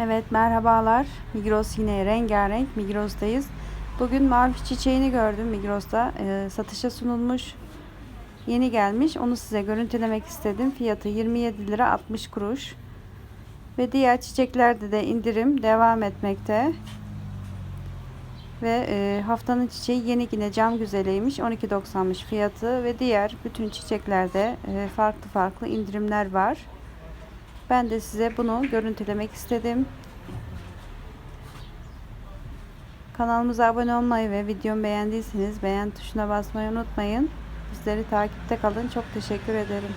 Evet merhabalar. Migros yine rengarenk Migros'tayız. Bugün mavi çiçeğini gördüm Migros'ta. Ee, satışa sunulmuş. Yeni gelmiş. Onu size görüntülemek istedim. Fiyatı 27 lira 60 kuruş. Ve diğer çiçeklerde de indirim devam etmekte. Ve e, haftanın çiçeği yeni yine cam güzeleymiş. 12.90'mış fiyatı. Ve diğer bütün çiçeklerde e, farklı farklı indirimler var. Ben de size bunu görüntülemek istedim. Kanalımıza abone olmayı ve videomu beğendiyseniz beğen tuşuna basmayı unutmayın. Bizleri takipte kalın. Çok teşekkür ederim.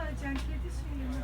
alacaksın kedi suyu mu?